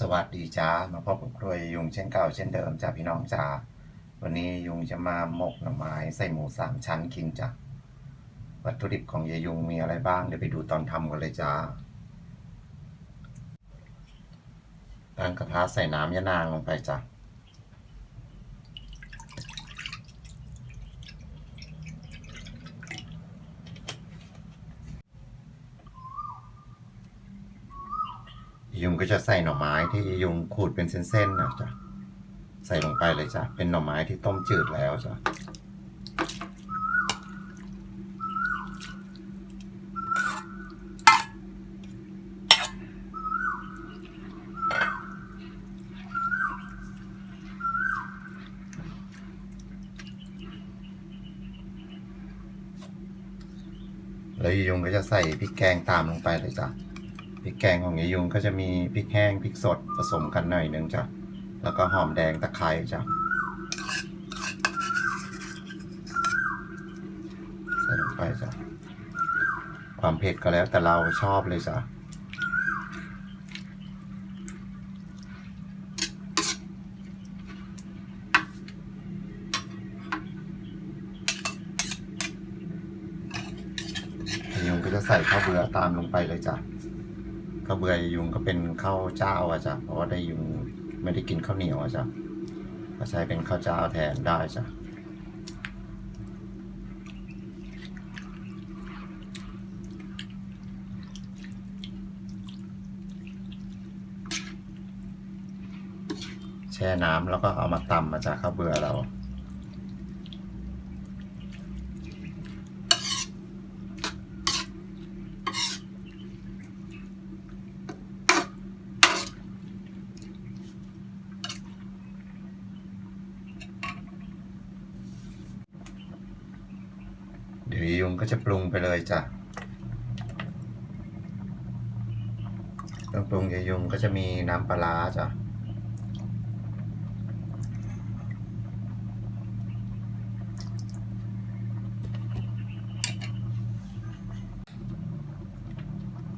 สวัสดีจ้ามาพบกับครัวยุงเช่นเก่าเช่นเดิมจ้าพี่น้องจ้าวันนี้ยุงจะมาหมกหน่อไม้ใส่หมูสามชั้นกินจ้าวัตถุดิบของยายยุงมีอะไรบ้างเดี๋ยวไปดูตอนทำกันเลยจ้าตั้งกระทะใส่น้ำยะนางลงไปจ้า ยุงก็จะใส่หน่อไม้ที่ยุงขูดเป็นเส้นๆนะจ้ะใส่ลงไปเลยจ้ะเป็นหน่อไม้ที่ต้มจืดแล้วจ้ะแล้วยุงก็จะใส่พริกแกงตามลงไปเลยจ้ะ ริกแกงของยายยุงก็จะมีพริกแห้งพริกสดผสมกันหน่อยหนึงจ้ะแล้วก็หอมแดงตะไคร้จ้ะใส่ลงไปจ้ะความเผ็ดก็แล้วแต่เราชอบเลยจ้ะยายยุงก็จะใส่ข้าวเบื่อตามลงไปเลยจ้ะ ข้าวเบื่อยายยุงก็เป็นข้าวเจ้าอะจ้ะเพราะว่าได้ยุงไม่ได้กินข้าวเหนียวอะจ้ะก็ใช้เป็นข้าวเจ้าแทนได้จ้ะแช่น้ำแล้วก็เอามาตำมาจากข้าวเบื่อเรา ยุงก็จะปรุงไปเลยจ้ะเครื่องปรุงยายยุงก็จะมีน้ำปลาร้าจ้ะ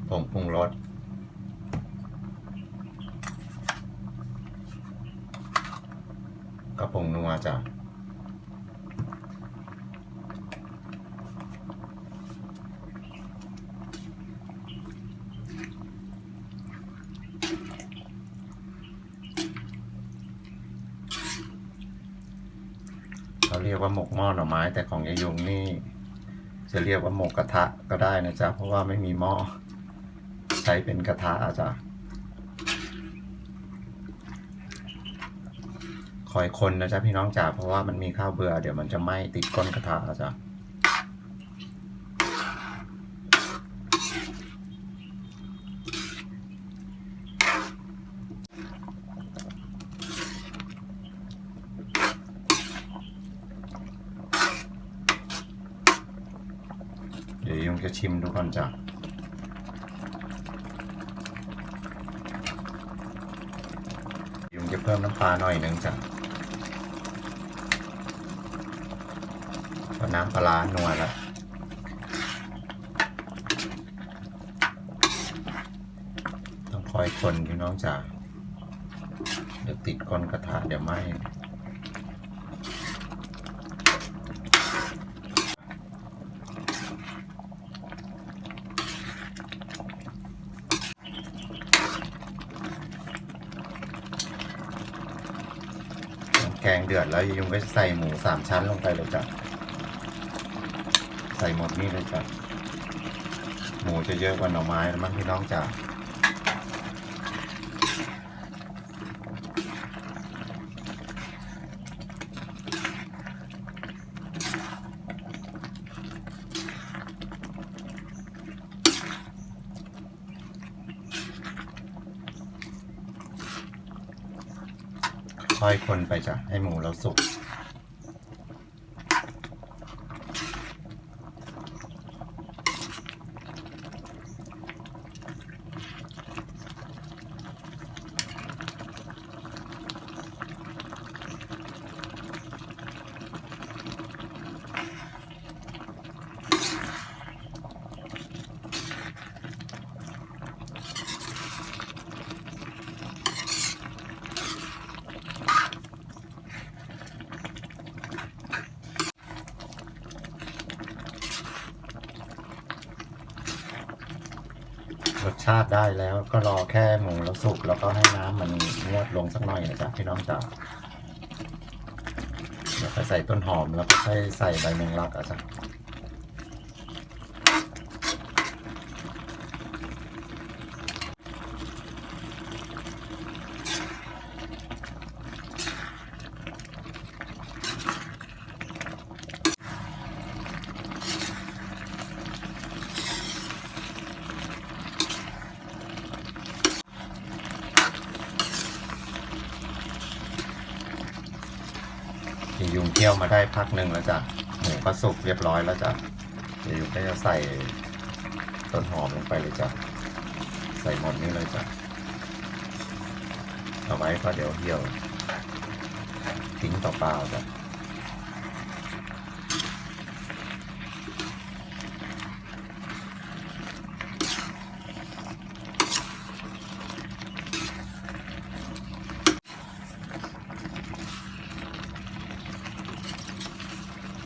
ผงปรุงรสกระผงนัวจ้ะ เรียกว่าหมกหม้อหน่อไม้ แต่ของยายยงนี่ จะเรียกว่าหมกกระทะก็ได้นะจ๊ะเพราะว่าไม่มีหม้อใช้เป็นกระทะอาจ้ะคอยคนนะจ๊ะพี่น้องจ๋าเพราะว่ามันมีข้าวเบื่อเดี๋ยวมันจะไหม้ติดก้นกระทะอาจ้ะเดี๋ยวยงจะชิมดูก่อนจ้ะยุงจะเพิ่มน้ำปลาหน่อยหนึ่งจ้ะน้ำปลาร้านัวแล้วต้องคอยคนพี่น้องจ๋าเดี๋ยวติดก้นกระทะเดี๋ยวไหม้แก งเดือดแล้วยุงก็จะใส่หมูสามชั้นลงไปเลยจ้ะใส่หมดนี่เลยจ้ะหมูจะเยอะกว่าหน่อไม้แล้วมั้งพี่น้องจ้ะ ค่อยคนไปจ้ะให้หมูเราสุก รสชาติได้แล้วก็รอแค่หมูแล้วสุกแล้วก็ให้น้ำมันงวดลงสักหน่อยนะจ๊ะพี่น้องจ๋าแล้วก็ใส่ต้นหอมแล้วก็ใส่ใส่ใบแมงลักอะจ๊ะ เคี่ยวมาได้พักหนึ่งแล้วจ้ะหมูก็สุกเรียบร้อยแล้วจ้ะยายยุงก็จะใส่ต้นหอมลงไปเลยจ้ะใส่หมดนี่เลยจ้ะเอาไว้ก็เดี๋ยวเหี่ยวทิ้งต่อเปล่าจ้ะ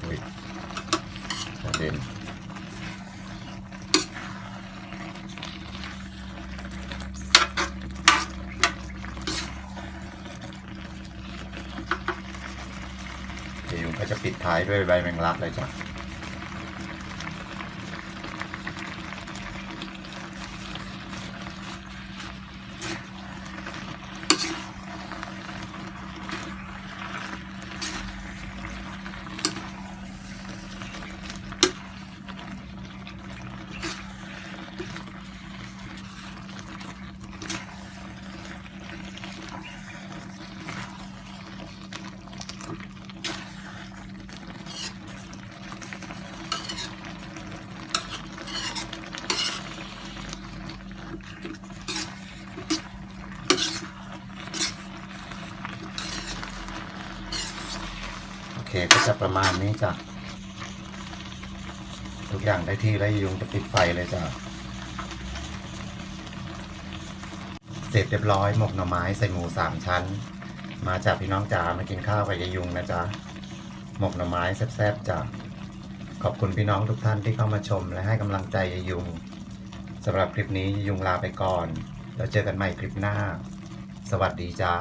อุ้ยกระเด็นเดี๋ ยวยุงก็จะปิดท้ายด้วยใบแมงลักเลยจ้ะ เคก็จะประมาณนี้จ้ะ ทุกอย่างได้ที่แล้วยุงจะปิดไฟเลยจ้ะ เสร็จเรียบร้อยหมกหน่อไม้ใส่หมูสามชั้น มาจากพี่น้องจ๋ามากินข้าวกับยายยุงนะจ๊ะ หมกหน่อไม้แซ่บๆจ้ะ ขอบคุณพี่น้องทุกท่านที่เข้ามาชมและให้กำลังใจยายยุงสำหรับคลิปนี้ยายยุงลาไปก่อน แล้วเจอกันใหม่คลิปหน้า สวัสดีจ้า